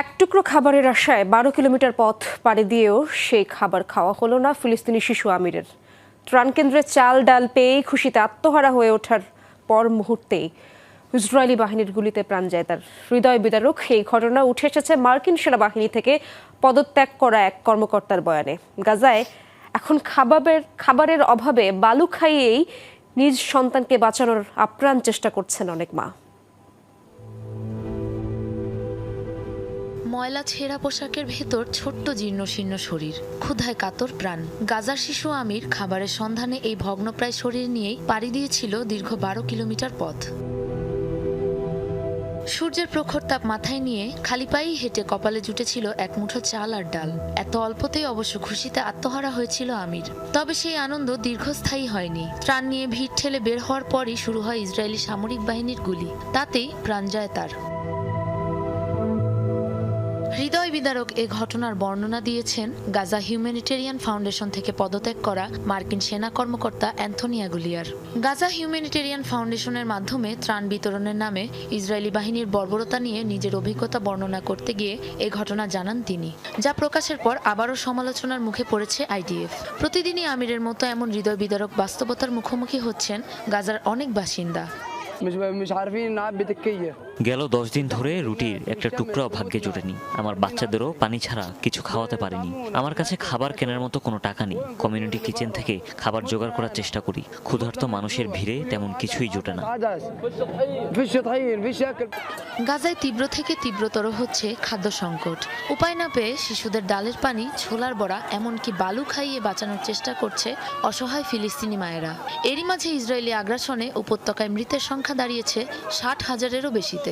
এক টুকরো খাবারের আশায় বারো কিলোমিটার পথ পাড়ি দিয়েও সেই খাবার খাওয়া হলো না ফিলিস্তিনি শিশু আমিরের। ত্রাণ কেন্দ্রে চাল ডাল পেয়েই খুশিতে আত্মহারা হয়ে ওঠার পর মুহূর্তেই ইসরায়েলি বাহিনীর গুলিতে প্রাণ যায় তার। হৃদয় বিদারক এই ঘটনা উঠে এসেছে মার্কিন সেনাবাহিনী থেকে পদত্যাগ করা এক কর্মকর্তার বয়ানে। গাজায় এখন খাবারের খাবারের অভাবে বালু খাইয়েই নিজ সন্তানকে বাঁচানোর আপ্রাণ চেষ্টা করছেন অনেক মা। ময়লা ছেঁড়া পোশাকের ভেতর ছোট্ট জীর্ণশীর্ণ শরীর, ক্ষুধায় কাতর প্রাণ। গাজার শিশু আমির খাবারের সন্ধানে এই ভগ্নপ্রায় শরীর নিয়েই পাড়ি দিয়েছিল দীর্ঘ বারো কিলোমিটার পথ। সূর্যের প্রখর তাপ মাথায় নিয়ে খালি পায়েই হেঁটে কপালে জুটেছিল এক মুঠো চাল আর ডাল। এত অল্পতেই অবশ্য খুশিতে আত্মহারা হয়েছিল আমির। তবে সেই আনন্দ দীর্ঘস্থায়ী হয়নি। ত্রাণ নিয়ে ভিড় ঠেলে বের হওয়ার পরই শুরু হয় ইসরায়েলি সামরিক বাহিনীর গুলি। তাতেই প্রাণ যায় তার। হৃদয় বিদারক এ ঘটনার বর্ণনা দিয়েছেন গাজা হিউম্যানিটেরিয়ান ফাউন্ডেশন থেকে পদত্যাগ করা মার্কিন সেনা কর্মকর্তা অ্যান্থনি অ্যাগুলিয়ার গাজা হিউম্যানিটেরিয়ান ফাউন্ডেশনের মাধ্যমে ত্রাণ বিতরণের নামে ইসরায়েলি বাহিনীর বর্বরতা নিয়ে নিজের অভিজ্ঞতা বর্ণনা করতে গিয়ে এ ঘটনা জানান তিনি যা প্রকাশের পর আবারও সমালোচনার মুখে পড়েছে আইডিএফ প্রতিদিনই আমিরের মতো এমন হৃদয় বিদারক বাস্তবতার মুখোমুখি হচ্ছেন গাজার অনেক বাসিন্দা مش مش عارفين نعبي تكيه গেল দশ দিন ধরে রুটির একটা টুকরাও ভাগ্যে জুটেনি। আমার বাচ্চাদেরও পানি ছাড়া কিছু খাওয়াতে পারিনি। আমার কাছে খাবার কেনার মতো কোনো টাকা নেই। কমিউনিটি কিচেন থেকে খাবার জোগাড় করার চেষ্টা করি। ক্ষুধার্ত মানুষের ভিড়ে তেমন কিছুই জোটে না। গাজায় তীব্র থেকে তীব্রতর হচ্ছে খাদ্য সংকট। উপায় না পেয়ে শিশুদের ডালের পানি, ছোলার বড়া, এমনকি বালু খাইয়ে বাঁচানোর চেষ্টা করছে অসহায় ফিলিস্তিনি মায়েরা। এরই মাঝে ইসরায়েলি আগ্রাসনে উপত্যকায় মৃতের সংখ্যা দাঁড়িয়েছে ষাট হাজারেরও বেশিতে।